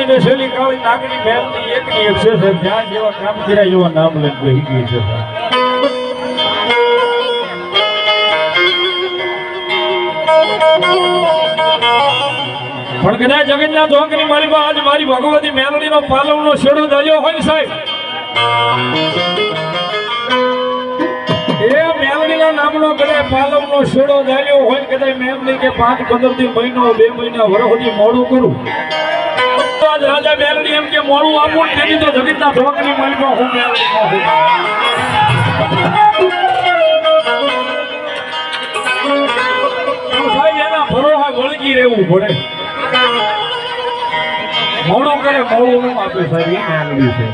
નાગની ને શેલી કાળી નાગરી મહેલની ની એક છે સાહેબ, જ્યાં જેવા કામ કર્યા જેવા નામ લઈને બેસી ગઈ છે પણ કદાચ જગન્નાથ વાંકની મારી આજ મારી ભગવતી મેલડીનો પાલવનો શેડો ચાલ્યો હોય ને સાહેબ. એ મેલડીના નામનો કદાચ પાલવનો શેડો ચાલ્યો હોય ને કદાચ મેલડી કે પાંચ પંદરથી મહિનો, બે મહિના વર્ષ મોડું કરું. તો રાજા મેલડી એમ કે મોડું આપું તેની તો જગતના ધોકની મારી હું ભરોહા વળગી રહેવું પડે. મોડું કરે, મોડું નું આપે સાહેબ, એ મેળવી છે.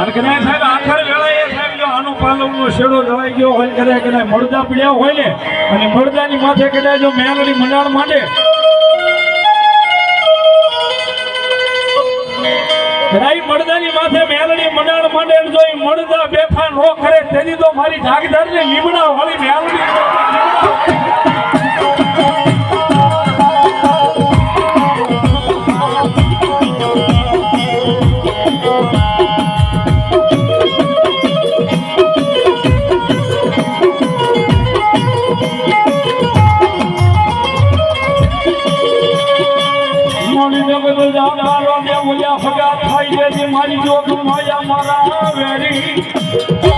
અને સાહેબ, આખર પાલવનો શેડો જળાઈ ગયો હોય કદાચ કદાચ મળદા પીડ્યા હોય ને, અને મળદાની માથે કદાચ જો મેલડી મંડાણ માંડે. કદાચ મળદાની માથે મેલડી મંડાણ માંડે ને જો એ મળદા બેફાન નો કરે, તેની તો મારી જાગદાર ને લીમડા વાળી મેલડી જાનારો ને ઓલા ફગા થાય છે મારી જોગ માયા મારા વેરી.